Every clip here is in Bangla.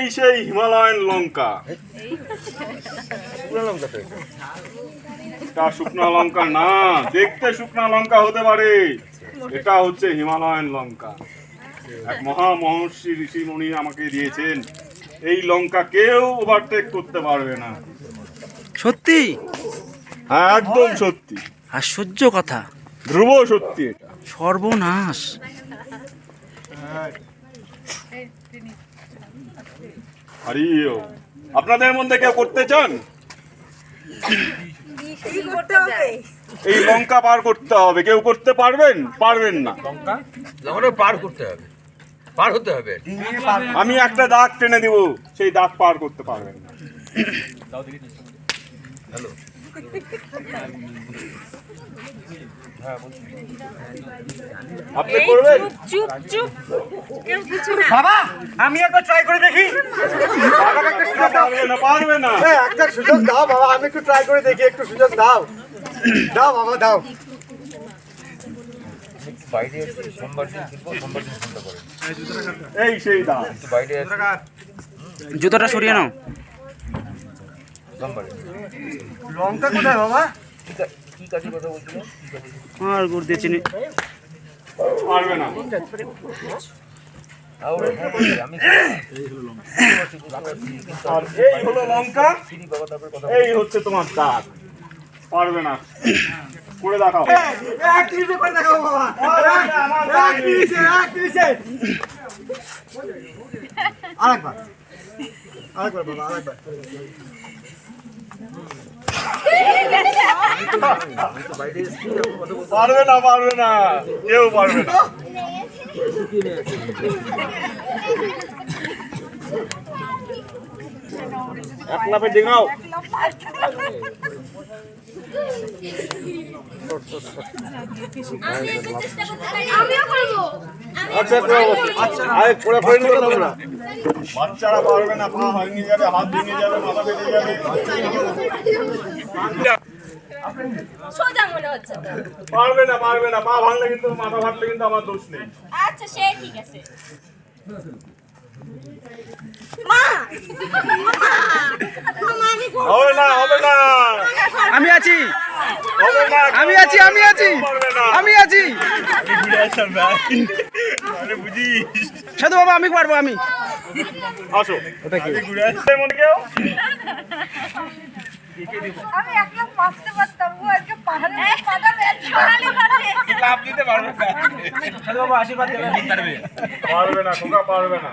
এই সেই হিমালয়ান লঙ্কা। পুরো লঙ্কা তো এটা। শুকনো লঙ্কা না দেখতে শুকনো লঙ্কা হতে পারে। এটা হচ্ছে হিমালয়ান লঙ্কা। এক মহা মহর্ষি ঋষিমণি আমাকে দিয়েছেন এই লঙ্কা কেউ ওভারটেক করতে পারবে না। সত্যি? হ্যাঁ একদম সত্যি। আশ্চর্য কথা। ধ্রুব সত্যি এটা। সর্বনাশ। আরিও আপনাদের মধ্যে কেউ করতে চান? এই লঙ্কা পার করতে হবে। কেউ করতে পারবেন? পারবেন না। লঙ্কা? পার করতে হবে। পার হতে হবে। আমি একটা দাগ টেনে দিব সেই দাগ পার করতে পারবেন না। হ্যালো। আপনি করবেন? চুপ চুপ কেউ কিছু না। বাবা আমি একবার ট্রাই করে দেখি। না পারবে না। একটা সুযোগ দাও বাবা আমি একটু ট্রাই করে দেখি একটু সুযোগ দাও। দাও বাবা দাও। বাইরে সোমবার দিন কিনবো সোমবার দিন ফোনটা করেন। এই সেই দাগ বাইরে জুতোটা সরিয়ে নাও। লঙ্কা কোথায় বাবা? আর গুড় দিয়ে চিনি। পারবে না। হ্যাঁ, আর এই হলো লঙ্কা এই হচ্ছে তোমার দাগ। পারবে না। করে দেখাও। এক মিনিটে করে দেখাবো বাবা। এক মিনিটে এক মিনিটে আরেকবার। আরেকবার বাবা আরেকবার। পারবে না পারবে না। কেউ পারবে না। এক লাফে ডিঙাও। আচ্ছা নিতে তোমরা বাচ্চারা পারবে না, পা ভাঙিয়ে যাবে, হাত ভেঙে যাবে, মাথা ফেটে যাবে। সোজা মনে হচ্ছে পারবে না পারবে না। পা ভাঙলে কিন্তু মাথা ফাটলে কিন্তু আমার দোষ নেই। আচ্ছা সে ঠিক আছে। হবে না হবে না। আমি আছি। হবে না আমি আছি আমি আছি। আমি আছি। সাধু বাবা আমি পারব আমি। আসো। ওটা কি? ঘুরে আসছে। মনে কেউ? আমি একলা বাঁচতে পারতাম। ও আজকে পাহাড়ে পাঠাবে সোনালি পাঠাবে সাধু বাবা আশীর্বাদ দেবেন পারবে না খোকা পারবে না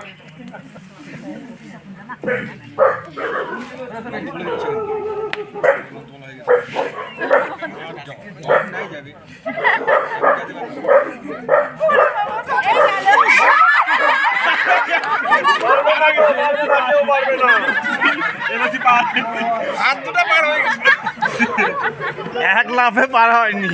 পারবে না। কেউ, পারবে পার কেউ পারবে না। এবার পারবে। এক লাফে পার হয়নি